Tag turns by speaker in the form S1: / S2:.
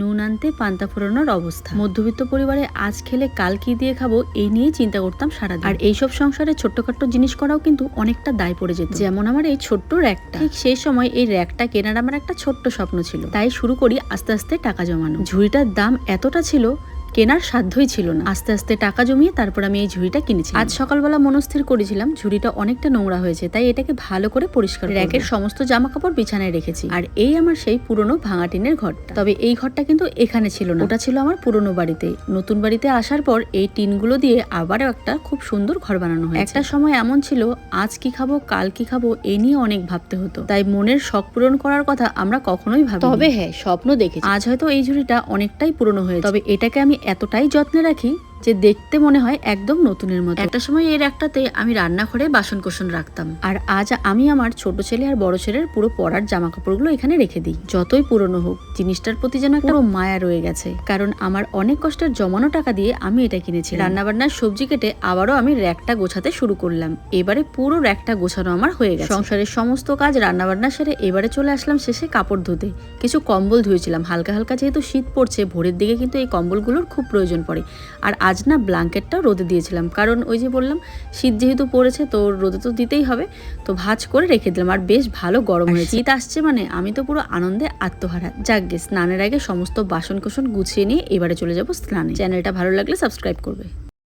S1: নুন আনতে পান্তা ফোরানোর অবস্থা। মধ্যবিত্ত পরিবারে আজ খেলে কাল কি দিয়ে খাব এই নিয়ে চিন্তা করতাম সারা আর এইসব সংসারে ছোট্টখাট্ট জিনিস করাও কিন্তু অনেকটা দায় পড়ে যেত। যেমন আমার এই ছোট্ট র্যাকটা। ঠিক সেই সময় এই র্যাকটা কেনার আমার একটা ছোট্ট স্বপ্ন ছিল। তাই শুরু করি আস্তে আস্তে টাকা জমানো। ঝুড়িটার দাম এতটা ছিল কেনার সাধ্যই ছিল না। আস্তে আস্তে টাকা জমিয়ে তারপর আমি এই ঝুড়িটা কিনেছি আজ সকালবেলা মনস্থির করেছিলাম ঝুড়িটা অনেকটা নোংরা হয়েছে তাই এটাকে ভালো করে পরিষ্কার র্যাকের সমস্ত জামা কাপড় বিছানায় রেখেছি। আর এই আমার সেই পুরনো ভাঙা টিনের ঘরটা। তবে এই ঘরটা কিন্তু এখানে ছিল না। ওটা ছিল আমার পুরনো বাড়িতে। নতুন বাড়িতে আসার পর এই টিনগুলো দিয়ে আবারও একটা খুব সুন্দর ঘর বানানো হয় একটা সময় এমন ছিল আজ কি খাব কাল কি খাব এই নিয়ে অনেক ভাবতে হতো। তাই মনের শখ পূরণ করার কথা আমরা কখনোই ভাবি তবে হ্যাঁ স্বপ্ন দেখেছি। আজ হয়তো এই ঝুড়িটা অনেকটাই পুরনো হয়েছে। তবে এটাকে আমি এতটাই যত্নে রাখি যে দেখতে মনে হয় একদম নতুনের মতো। একটা সময় এর একটাতে আমি রান্নাঘরে বাসন কোসন রাখতাম। আর আজ আমি আমার ছোট ছেলে আর বড় ছেলের পুরো পরার জামা কাপড়গুলো এখানে রেখে দিই। যতই পুরনো হোক, জিনিসটার প্রতি যেন একটা মায়া রয়ে গেছে। কারণ আমার অনেক কষ্টের জমানো টাকা দিয়ে আমি এটা কিনেছি রান্নাবান্নার সবজি কেটে আবারও আমি র্যাকটা গোছাতে শুরু করলাম। এবারে পুরো র্যাকটা গোছানো আমার হয়ে গেছে। সংসারের সমস্ত কাজ রান্নাবান্না সেরে এবারে চলে আসলাম শেষে কাপড় ধুতে। কিছু কম্বল ধুয়েছিলাম। হালকা হালকা যেহেতু শীত পড়ছে, ভোরের দিকে কিন্তু এই কম্বলগুলোর খুব প্রয়োজন পড়ে। আর আজ না ব্ল্যাঙ্কেটটা রোদে দিয়েছিলাম। কারণ ওই যে বললাম শীত যেহেতু পড়েছে তো রোদে তো দিতেই হবে। তো ভাজ করে রেখে দিলাম। আর বেশ ভালো গরম হয়েছে। শীত আসছে মানে আমি তো পুরো আনন্দে আত্মহারা। যাক যাকগে স্নানের আগে সমস্ত বাসন কোসন গুছিয়ে নিয়ে এবারে চলে যাব স্নানে। চ্যানেলটা ভালো লাগলে সাবস্ক্রাইব করবে।